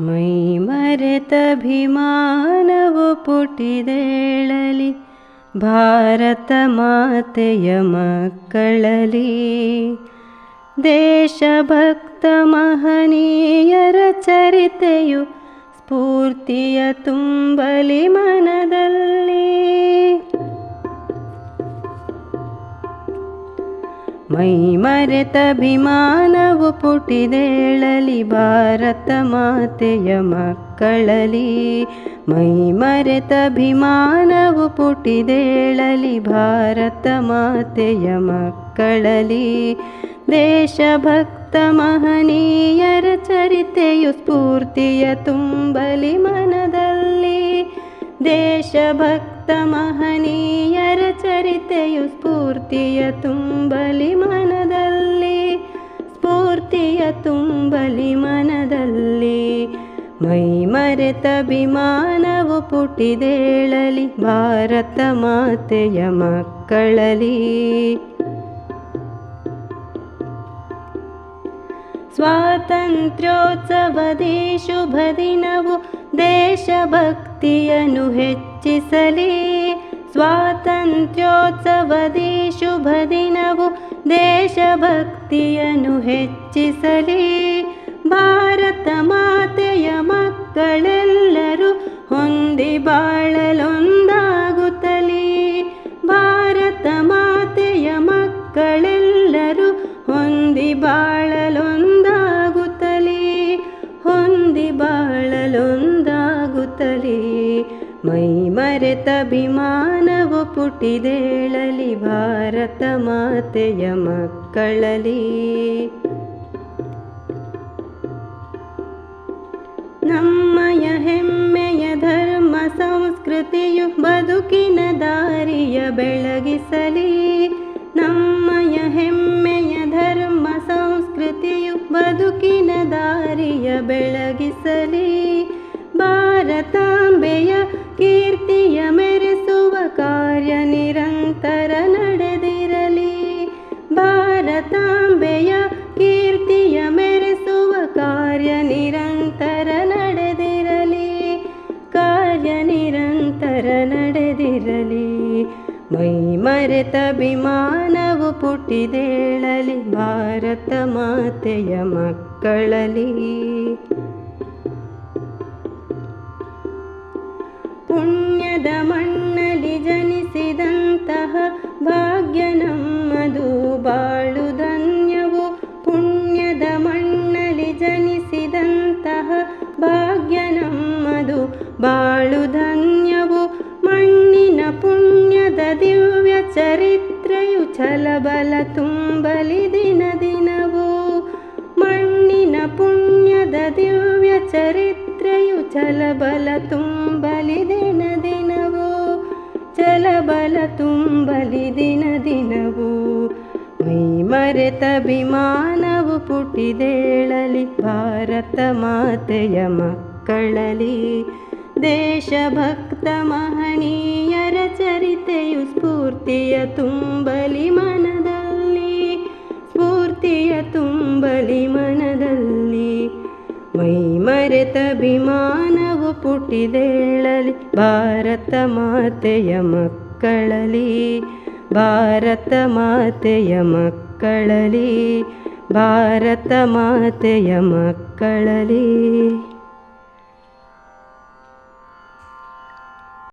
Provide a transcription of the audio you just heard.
ಮೈ ಮರೆತ ಭೀಮಾನವು ಪುಟಿದೇಳಲಿ ಭಾರತ ಮಾತೆಯ ಮಕ್ಕಳಲಿ ದೇಶಭಕ್ತ ಮಹನೀಯರ ಚರಿತೆಯು ಸ್ಫೂರ್ತಿಯ ತುಂಬಲಿ ಮೈ ಮರೆತ ಭೀಮಾನವು ಪುಟಿದೇಳಲಿ ಭಾರತ ಮಾತೆಯ ಮಕ್ಕಳಲಿ. ಮೈ ಮರೆತ ಭೀಮಾನವು ಪುಟಿದೇಳಲಿ ಭಾರತ ಮಾತೆಯ ಮಕ್ಕಳಲಿ. ದೇಶಭಕ್ತ ಮಹನೀಯರ ಚರಿತೆಯು ಸ್ಫೂರ್ತಿಯ ತುಂಬಲಿ ಮನದಲ್ಲಿ. ದೇಶಭಕ್ತ ಮಹನೀಯರ ಚರಿತೆಯು ಸ್ಫೂರ್ತಿಯ ತುಂಬಲಿ ಮನದಲ್ಲಿ, ಸ್ಫೂರ್ತಿಯ ತುಂಬಲಿ ಮನದಲ್ಲಿ. ಮೈ ಮರೆತ ವಿಮಾನವು ಪುಟಿದೇಳಲಿ, ಭಾರತ ಮಾತೆಯ ಮಕ್ಕಳಲಿ. ಸ್ವಾತಂತ್ರ್ಯೋತ್ಸವದಿ ಶುಭ ದಿನವು ದೇಶಭಕ್ತಿಯನ್ನು ಹೆಚ್ಚಿಸಲಿ ಸ್ವಾತಂತ್ರ್ಯೋತ್ಸವದಿ ಶುಭ ದಿನವು ದೇಶಭಕ್ತಿಯನ್ನು ಹೆಚ್ಚಿಸಲಿ ಭಾರತ ಮಾತೆಯ ಮಕ್ಕಳೆಲ್ಲರೂ ಹೊಂದಿ ಬಾಳಲೊಂದಾಗುತ್ತಲಿ ಬಾಳಲೊಂದಾಗುತ್ತಲಿ? ಮೈ ಮರೆತಭಿಮಾನವು ಪುಟಿದೇಳಲಿ ಭಾರತ ಮಾತೆಯ ಮಕ್ಕಳಲಿ ನಮ್ಮಯ ಹೆಮ್ಮೆಯ ಧರ್ಮ ಸಂಸ್ಕೃತಿಯು ಬದುಕಿನ ದಾರಿಯ ಬೆಳಗಿಸಲಿ. ಬದುಕಿನ ದಾರಿಯ ಬೆಳಗಿಸಲಿ. ಭಾರತಾಂಬೆಯ ಕೀರ್ತಿಯ ಮೆರೆಸುವ ಕಾರ್ಯ ನಿರಂತರ ನಡೆದಿರಲಿ. ಭಾರತಾಂಬೆಯ ಕೀರ್ತಿಯ ಮೆರೆಸುವ ಕಾರ್ಯ ನಿರಂತರ ನಡೆದಿರಲಿ. ಕಾರ್ಯ ನಿರಂತರ ನಡೆದಿರಲಿ. ಮೈ ಮರೆತ ವಿಮಾನವು ಪುಟಿದೇಳಲಿ ಭಾರತ ಮಾತೆಯ ಮಕ್ಕಳಲಿ. ಪುಣ್ಯದ ಮಣ್ಣಲಿ ಜನಿಸಿದಂತಹ ಭಾಗ್ಯ ನಮ್ಮದು ಬಾಳು ಧನ್ಯವು. ಪುಣ್ಯದ ಮಣ್ಣಲಿ ಜನಿಸಿದಂತಹ ಭಾಗ್ಯ ನಮ್ಮದು ಬಾಳು ಧನ್ಯವು. ಮಣ್ಣಿನ ಪುಣ್ಯದ ದಿವ್ಯ ಛಲಬಲ ತುಂಬಲಿ ದಿನ ದಿನವೂ ಮಣ್ಣಿನ ಪುಣ್ಯದ ದಿವ್ಯ ಚರಿತ್ರೆಯು ಛಲಬಲ ತುಂಬಲಿ ದಿನ ದಿನವೂ ಛಲಬಲ ತುಂಬಲಿ ದಿನ ದಿನವೂ ಮೈ ಮರೆತ ವಿಮಾನವು ಪುಟಿದೇಳಲಿ ಭಾರತ ಮಾತೆಯ ಮಕ್ಕಳಲಿ ದೇಶಭಕ್ತ ಮಹನೀಯರ ಚರಿತೆಯು ಸ್ಫೂರ್ತಿಯ ತುಂಬಲಿ ಮನದಲ್ಲಿ, ಸ್ಫೂರ್ತಿಯ ತುಂಬಲಿ ಮನದಲ್ಲಿ. ಮೈ ಮರೆತ ಪುಟಿದೇಳಲಿ, ಭಾರತ ಮಾತೆಯ ಮಕ್ಕಳಲಿ, ಭಾರತ ಮಾತೆಯ ಮಕ್ಕಳಲಿ, ಭಾರತ ಮಾತೆಯ ಮಕ್ಕಳಲಿ.